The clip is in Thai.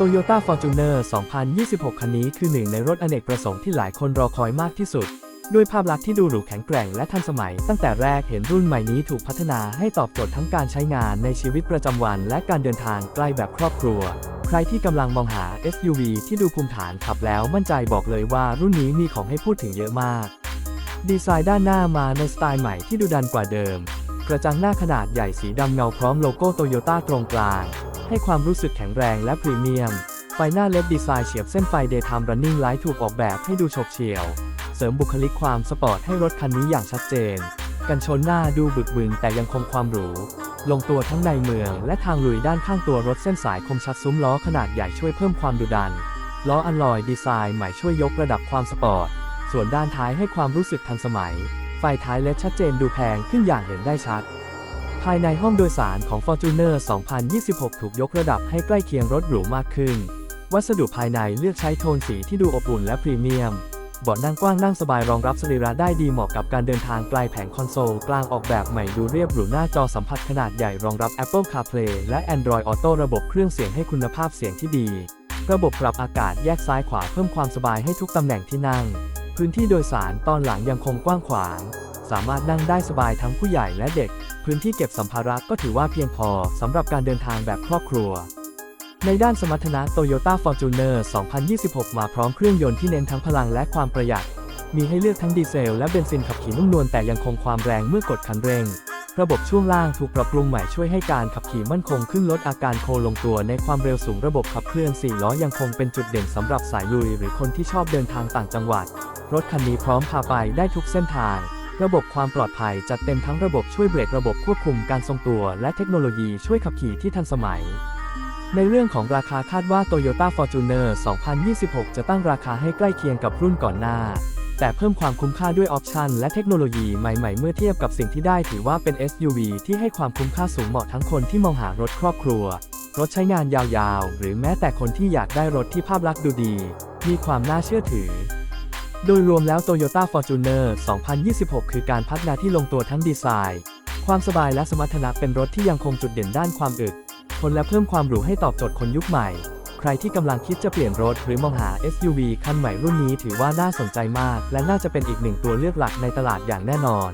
Toyota Fortuner 2026 คันนี้คือหนึ่งในรถอเนกประสงค์ที่หลายคนรอคอยมากที่สุด ด้วยภาพลักษณ์ที่ดูหรูแข็งแกร่งและทันสมัย ตั้งแต่แรกเห็นรุ่นใหม่นี้ถูกพัฒนาให้ตอบโจทย์ทั้งการใช้งานในชีวิตประจำวัน และการเดินทางใกล้แบบครอบครัว ใครที่กำลังมองหา SUV ที่ดูภูมิฐานขับแล้วมั่นใจบอกเลยว่ารุ่นนี้มีของให้พูดถึงเยอะมาก ดีไซน์ด้านหน้ามาในสไตล์ใหม่ที่ดูดันกว่าเดิม กระจังหน้าขนาดใหญ่สีดำเงาพร้อมโลโก้โตโยต้าตรงกลาง ให้ความรู้สึกแข็งแรงและพรีเมียม ไฟหน้าเล็บดีไซน์เฉียบเส้นไฟ Daytime Running Light ถูกออกแบบให้ดูฉบเฉี่ยว เสริมบุคลิกความสปอร์ตให้รถคันนี้อย่างชัดเจน กันชนหน้าดูบึกบึนแต่ยังคงความหรู ลงตัวทั้งในเมืองและทางลุยด้านข้างตัวรถเส้นสายคมชัดซุ้มล้อขนาดใหญ่ช่วยเพิ่มความดุดัน ล้ออัลลอยดีไซน์ใหม่ช่วยยกระดับความสปอร์ต ส่วนด้านท้ายให้ความรู้สึกทันสมัย ไฟท้ายเล็ดชัดเจนดูแพงขึ้นอย่างเห็นได้ชัดายในห้องโดยสารของ Fortuner 2026 ถูกยกระดับให้ใกล้เคียงรถหรูมากขึ้น วัสดุภายในเลือกใช้โทนสีที่ดูอบอุ่นและพรีเมียมเบาะนั่งกว้างนั่งสบายรองรับสรีระได้ดีเหมาะกับการเดินทางไกลแผงคอนโซล กลางออกแบบใหม่ดูเรียบหรูหน้าจอสัมผัสขนาดใหญ่รองรับ Apple CarPlay และ Android Auto ระบบเครื่องเสียงให้คุณภาพเสียงที่ดี ระบบปรับอากาศแยกซ้ายขวาเพิ่มความสบายให้ทุกตำแหน่งที่นั่ง พื้นที่โดยสารตอนหลังยังคงกว้างขวาง สามารถนั่งได้สบายทั้งผู้ใหญ่และเด็ก พื้นที่เก็บสัมภาระก็ถือว่าเพียงพอสำหรับการเดินทางแบบครอบครัว ในด้านสมรรถนะ Toyota Fortuner 2026 มาพร้อมเครื่องยนต์ที่เน้นทั้งพลังและความประหยัด มีให้เลือกทั้งดีเซลและเบนซินขับขี่นุ่มนวลแต่ยังคงความแรงเมื่อกดคันเร่ง ระบบช่วงล่างถูกปรับปรุงใหม่ช่วยให้การขับขี่มั่นคงขึ้นลดอาการโคลงตัวในความเร็วสูงระบบขับเคลื่อน4ล้อยังคงเป็นจุดเด่นสำหรับสายลุย หรือคนที่ชอบเดินทางต่างจังหวัด รถคันนี้พร้อมพาไปได้ทุกเส้นทาง ระบบความปลอดภัยจัดเต็มทั้งระบบช่วยเบรกระบบควบคุมการทรงตัว และเทคโนโลยีช่วยขับขี่ที่ทันสมัย ในเรื่องของราคาคาดว่า Toyota Fortuner 2026 จะตั้งราคาให้ใกล้เคียงกับรุ่นก่อนหน้า แต่เพิ่มความคุ้มค่าด้วยออปชันและเทคโนโลยีใหม่ๆ เมื่อเทียบกับสิ่งที่ได้ถือว่าเป็น SUV ที่ให้ความคุ้มค่าสูงเหมาะทั้งคนที่มองหารถครอบครัว รถใช้งานยาวๆ หรือแม้แต่คนที่อยากได้รถที่ภาพลักษณ์ดูดี มีความน่าเชื่อถือ โดยรวมแล้ว Toyota Fortuner 2026 คือการพัฒนาที่ลงตัวทั้งดีไซน์ ความสบายและสมรรถนะเป็นรถที่ยังคงจุดเด่นด้านความอึดทนและเพิ่มความหรูให้ตอบโจทย์คนยุคใหม่ ใครที่กำลังคิดจะเปลี่ยนรถหรือมองหา SUV คันใหม่รุ่นนี้ถือว่าน่าสนใจมาก และน่าจะเป็นอีกหนึ่งตัวเลือกหลักในตลาดอย่างแน่นอน